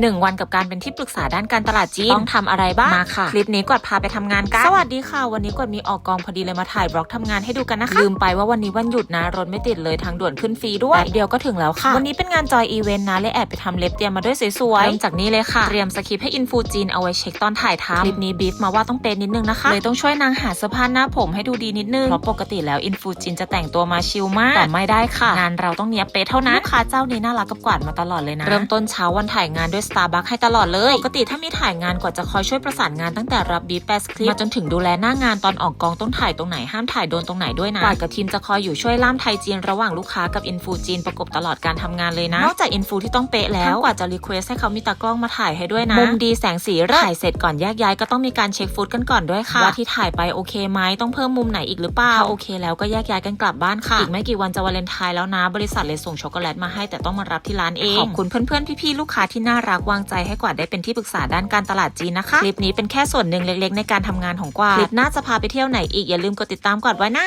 1 วันกับการเป็นที่ปรึกษาด้านการตลาดจีนต้องทำอะไรบ้างมาค่ะ คลิปนี้กวดพาไปทำงานกัน สวัสดีค่ะ วันนี้กวดมีออกกองพอดีเลยมาถ่ายบล็อกทำงานให้ดูกันนะคะ ลืมไปว่าวันนี้วันหยุดนะ รถไม่ติดเลยทางด่วนขึ้นฟรีด้วยแป๊บเดียวก็ถึงแล้วค่ะ วันนี้เป็นงานจอยอีเวนต์นะเลยแอบไปทำเล็บเตรียมมาด้วยสวยๆเริ่มจากนี้เลยค่ะ เตรียมสคริปต์ให้อินฟูจีนเอาไว้เช็คตอนถ่ายทำคลิปนี้บีฟมาว่าต้องเป็นนิดนึงนะคะเลยต้องช่วยนางหาเสื้อผ้าหน้าผมให้ดูดีนิดนึงเพราะปกติแล้วอินฟูจินจะแต่งตัวมาชิลมากแต่ไม่ได้ค่ะ งานเราต้องเนี้ยบเป๊ะเท่านั้นลูกค้าเจ้านี้น่ารักกับกวาดมาตลอดเลยนะเริ่มต้นเช้าวันถ่ายงานด้วย Starbucks ให้ตลอดเลย ปกติถ้ามีถ่ายงานกว่าจะคอยช่วยประสานงานตั้งแต่รับบีฟแปสคลิปมาจนถึงดูแลหน้างานตอนออกกองต้องถ่ายตรงไหนห้ามถ่ายโดนตรงไหนด้วยนะกวาดกับทีมจะคอยอยู่ช่วยล่ามไทยจีนระหว่างลูกค้ากับอินฟูจีนประกบตลอดการทำงานเลยนะ นอกจากอินฟูที่ต้องเป๊ะแล้วกว่าจะรีเควสให้เขามีตากล้องมาถ่ายให้ด้วยนะมุมดีแสงสีเลิศถ่ายเสร็จก่อนแยกย้ายก็ต้องมีการเช็คฟุตกันก่อนด้วยค่ะว่าที่ถ่ายไปโอเคไหมต้องเพิ่มมุมไหนอีกหรือเปล่าถ้าโอเค แล้วก็แยกย้ายกันกลับบ้านค่ะอีกไม่กี่วันจะวาเลนไทน์แล้วนะ บริษัทเลยส่งช็อกโกแลตมาให้แต่ต้องมารับที่ร้านเองขอบคุณเพื่อนๆพี่ๆลูกค้าที่น่ารักวางใจให้กวาดได้เป็นที่ปรึกษาด้านการตลาดจีนนะคะ คลิปนี้เป็นแค่ส่วนหนึ่งเล็กๆ ในการทำงานของกวาด คลิปหน้าจะพาไปเที่ยวไหนอีกอย่าลืมกดติดตามกวาดไว้นะ